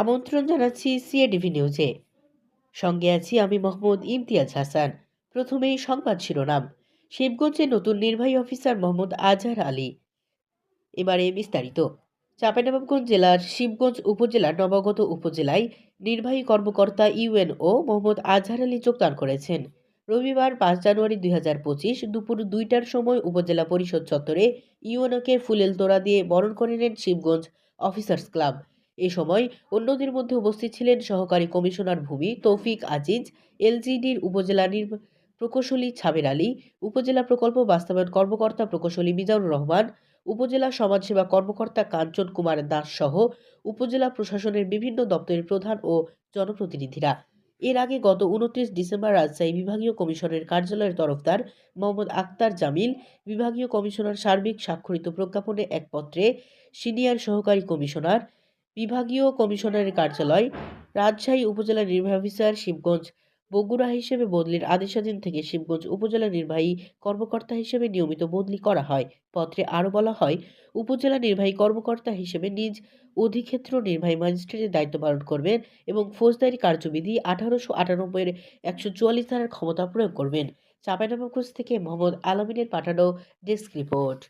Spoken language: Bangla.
আমন্ত্রণ জানাচ্ছি সিএডিভি নিউজে। সঙ্গে আছি আমি মোহাম্মদ ইমতিয়াজ হাসান। প্রথমেই সংবাদ শিরোনাম। শিবগঞ্জে নতুন নির্বাহী অফিসার মোহাম্মদ আজহার আলী। এবারে বিস্তারিত। চাঁপাইনবাবগঞ্জ জেলার শিবগঞ্জ উপজেলার নবাগত উপজেলায় নির্বাহী কর্মকর্তা ইউএনও মোহাম্মদ আজহার আলী যোগদান করেছেন। রবিবার পাঁচ জানুয়ারি দুই হাজার পঁচিশ দুপুর দুইটার সময় উপজেলা পরিষদ চত্বরে ইউএনওকে ফুলেল তোড়া দিয়ে বরণ করে নেন শিবগঞ্জ অফিসার্স ক্লাব। এ সময় অন্যদের মধ্যে উপস্থিত ছিলেন সহকারী কমিশনার ভূমি তৌফিক আজিজ, এলজিডির উপজেলা প্রকৌশলী ছাবের আলী, উপজেলা প্রকল্প বাস্তবায়ন কর্মকর্তা প্রকৌশলী মিজানুর রহমান, উপজেলা সমাজসেবা কর্মকর্তা কাঞ্চন কুমার দাস সহ উপজেলা প্রশাসনের বিভিন্ন দপ্তরের প্রধান ও জনপ্রতিনিধিরা। এর আগে গত উনত্রিশ ডিসেম্বর রাজশাহী বিভাগীয় কমিশনের কার্যালয়ের তরফদার মোহাম্মদ আক্তার জামিল, বিভাগীয় কমিশনার সার্বিক স্বাক্ষরিত প্রজ্ঞাপনে এক পত্রে সিনিয়র সহকারী কমিশনার বিভাগীয় কমিশনারের কার্যালয়, রাজশাহী উপজেলা নির্বাহী অফিসার শিবগঞ্জ, বগুড়া হিসেবে বদলির আদেশাধীন থেকে শিবগঞ্জ উপজেলা নির্বাহী কর্মকর্তা হিসেবে নিয়মিত বদলি করা হয়। পত্রে আরও বলা হয়, উপজেলা নির্বাহী কর্মকর্তা হিসেবে নিজ অধিক্ষেত্র নির্বাহী ম্যাজিস্ট্রেটের দায়িত্ব পালন করবেন এবং ফৌজদারি কার্যবিধি আঠারোশো আটানব্বইয়ের একশো চুয়াল্লিশ ধারার ক্ষমতা প্রয়োগ করবেন। চাঁপাইনবাবগঞ্জ থেকে মোহাম্মদ আলমিনের পাঠানো ডেস্ক রিপোর্ট।